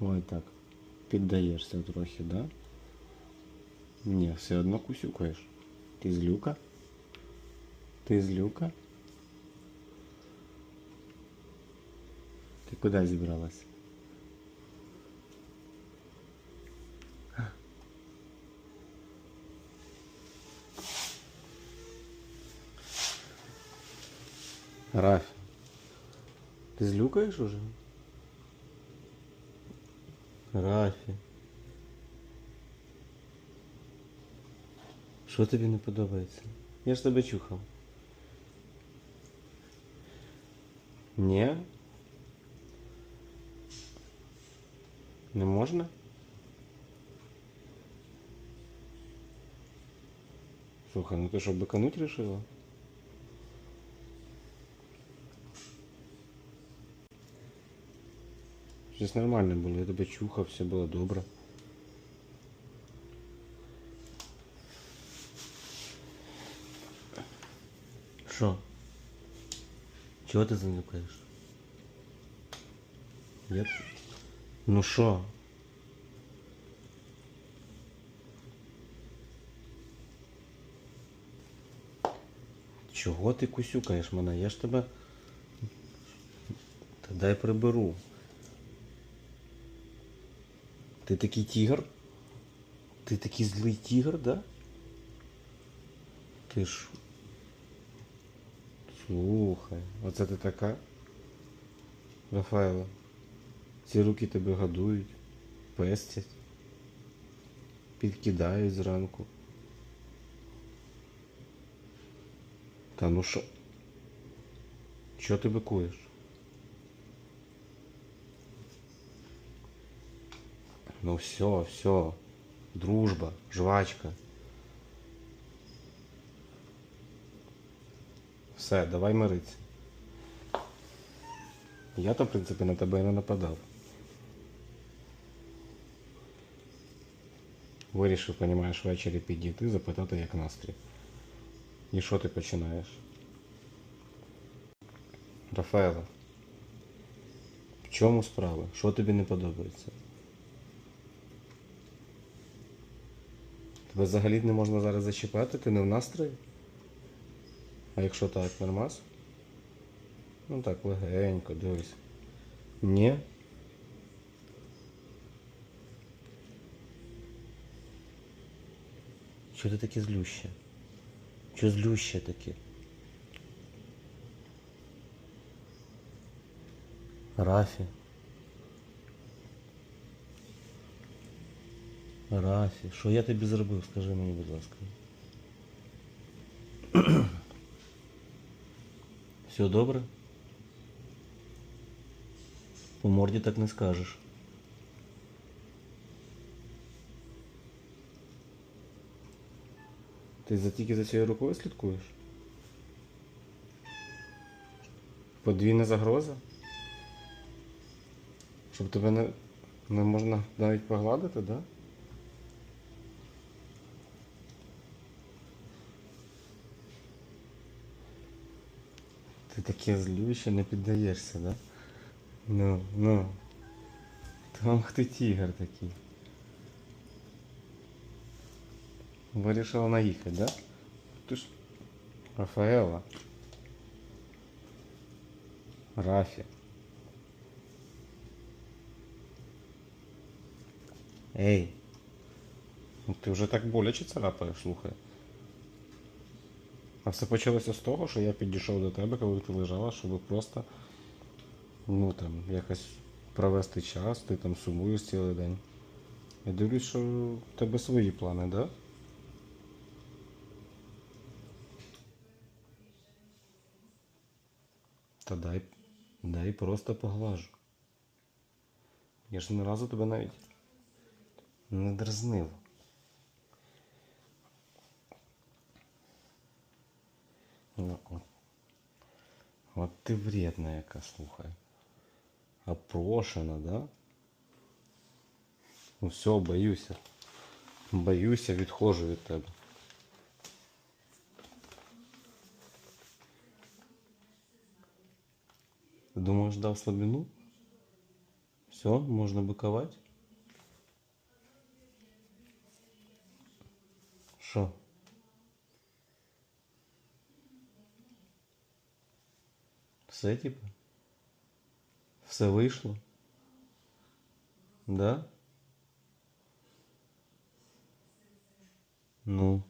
Ой так. Піддаєшся трохи, да? Ні, все одно кусюкаєш. Ти злюка? Ти злюка? Ти куди зібралась? Рафі, ти злюкаєш уже? Рафі. Що тобі не подобається? Я ж тебе чухав. Ні? Не можна? Слухай, ну ти що, бикануть решила? Щось нормально було, я тебе чухав, все було добре. Що? Чого ти занюкаєш? Я... Ну що? Чого ти кусюкаєш мене? Я ж тебе. Та дай приберу. Ти такий тігр? Ти такий злий тігр, да? Ти ж. Слухай, оце ти така? Рафаела, ці руки тебе годують, пестять, підкидають зранку. Та ну що? Що ти бикуєш? Ну все, все. Дружба, жвачка. Все, давай миритися. Я то, в принципі, на тебе і не нападав. Вирішив, понімаєш, ввечері підійти, запитати, як настрій. І що ти починаєш? Рафаела, в чому справа? Що тобі не подобається? Тебе взагалі не можна зараз зачіпати, ти не в настрої? А якщо так, нормас? Ну так, легенько, дивись. Ні? Чого ти таке злюще? Чого злюще таке? Рафі. Рафі, що я тобі зробив? Скажи мені, будь ласка. Все добре? По морді так не скажеш. Ти за тільки за цією рукою слідкуєш? Подвійна загроза? Щоб тебе не, не можна навіть погладити, да? Ти таке злюще не піддаєшся, да? Ну, ну. Там ти тігр такий. Вирішила наїхати, да? Ти ж Рафаела. Рафі. Ей. Ну ти вже так боляче царапаєш, слухай. А все почалося з того, що я підійшов до тебе, коли ти лежала, щоб просто ну там якось провести час, ти там сумуєш цілий день. Я дивлюсь, що в тебе свої плани, да? Та дай, дай просто поглажу. Я ж ні разу тебе навіть не дразнив. Ну, от. От ти вредна яка, слухай. Опрошена, да? Ну все, боюся. Боюся, відходжу від тебе. Ти думаєш, дав слабину? Все, Все, можна бикувати. Все, типа? Все вийшло? Да? Ну.